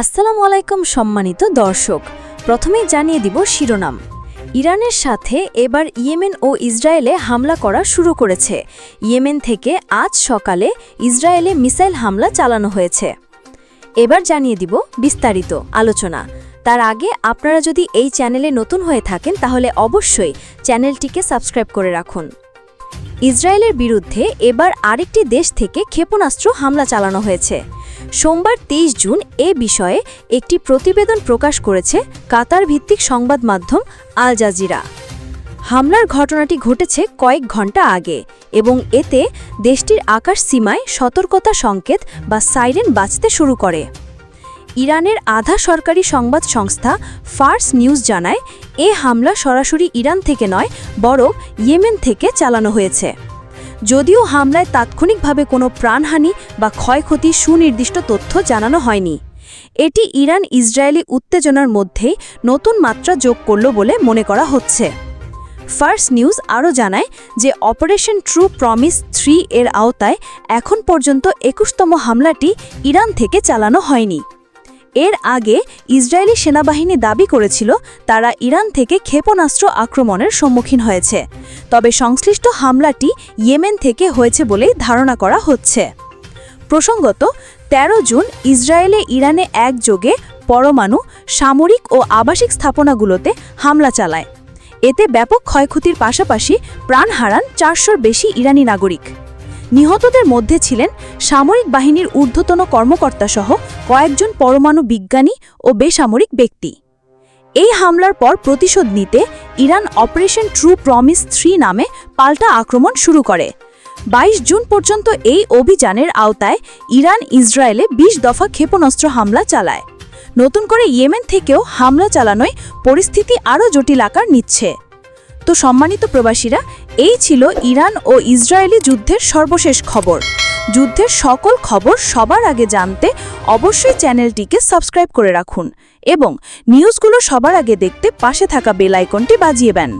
আসসালামু আলাইকুম সম্মানিত দর্শক। প্রথমেই জানিয়ে দিব শিরোনাম। ইরানের সাথে এবার ইয়েমেন ও ইসরায়েলে হামলা করা শুরু করেছে। ইয়েমেন থেকে আজ সকালে ইসরায়েলে মিসাইল হামলা চালানো হয়েছে। এবার জানিয়ে দিব বিস্তারিত আলোচনা। তার আগে আপনারা যদি এই চ্যানেলে নতুন হয়ে থাকেন তাহলে অবশ্যই চ্যানেলটিকে সাবস্ক্রাইব করে রাখুন। ইসরায়েলের বিরুদ্ধে এবার আরেকটি দেশ থেকে ক্ষেপণাস্ত্র হামলা চালানো হয়েছে। সোমবার তেইশ জুন এ বিষয়ে একটি প্রতিবেদন প্রকাশ করেছে কাতার ভিত্তিক সংবাদ মাধ্যম আল জাজিরা। হামলার ঘটনাটি ঘটেছে কয়েক ঘণ্টা আগে এবং এতে দেশটির আকাশ সীমায় সতর্কতা সংকেত বা সাইরেন বাজতে শুরু করে। ইরানের আধা সরকারি সংবাদ সংস্থা ফার্স নিউজ জানায়, এ হামলা সরাসরি ইরান থেকে নয়, বরং ইয়েমেন থেকে চালানো হয়েছে। যদিও হামলায় তাৎক্ষণিকভাবে কোনো প্রাণহানি বা ক্ষয়ক্ষতি সুনির্দিষ্ট তথ্য জানানো হয়নি। এটি ইরান ইসরায়েলি উত্তেজনার মধ্যেই নতুন মাত্রা যোগ করল বলে মনে করা হচ্ছে। ফার্স্ট নিউজ আরও জানায় যে অপারেশন ট্রু প্রমিস থ্রি এর আওতায় এখন পর্যন্ত একুশতম হামলাটি ইরান থেকে চালানো হয়নি। এর আগে ইসরায়েলি সেনাবাহিনী দাবি করেছিল তারা ইরান থেকে ক্ষেপণাস্ত্র আক্রমণের সম্মুখীন হয়েছে। তবে সংশ্লিষ্ট হামলাটি ইয়েমেন থেকে হয়েছে বলেই ধারণা করা হচ্ছে। প্রসঙ্গত ১৩ জুন ইসরায়েলে ইরানে একযোগে পরমাণু, সামরিক ও আবাসিক স্থাপনাগুলোতে হামলা চালায়। এতে ব্যাপক ক্ষয়ক্ষতির পাশাপাশি প্রাণ হারান চারশোর বেশি ইরানি নাগরিক। নিহতদের মধ্যে ছিলেন সামরিক বাহিনীর ঊর্ধ্বতন কর্মকর্তাসহ কয়েকজন পরমাণু বিজ্ঞানী ও বেসামরিক ব্যক্তি। এই হামলার পর প্রতিশোধ নিতে Iran operation true promise three নামে পাল্টা আক্রমণ শুরু করে। ২২ জুন পর্যন্ত এই অভিযানের আওতায় ইরান ইসরায়েলে ২০ দফা ক্ষেপণাস্ত্র হামলা চালায়। নতুন করে ইয়েমেন থেকেও হামলা চালানোয় পরিস্থিতি আরও জটিল আকার নিচ্ছে। তো সম্মানিত প্রবাসীরা, এই ছিল ইরান ও ইসরায়েলি যুদ্ধের সর্বশেষ খবর। যুদ্ধের সকল খবর সবার আগে জানতে অবশ্যই চ্যানেলটিকে সাবস্ক্রাইব করে রাখুন এবং নিউজগুলো সবার আগে দেখতে পাশে থাকা বেল আইকনটি বাজিয়ে দেন।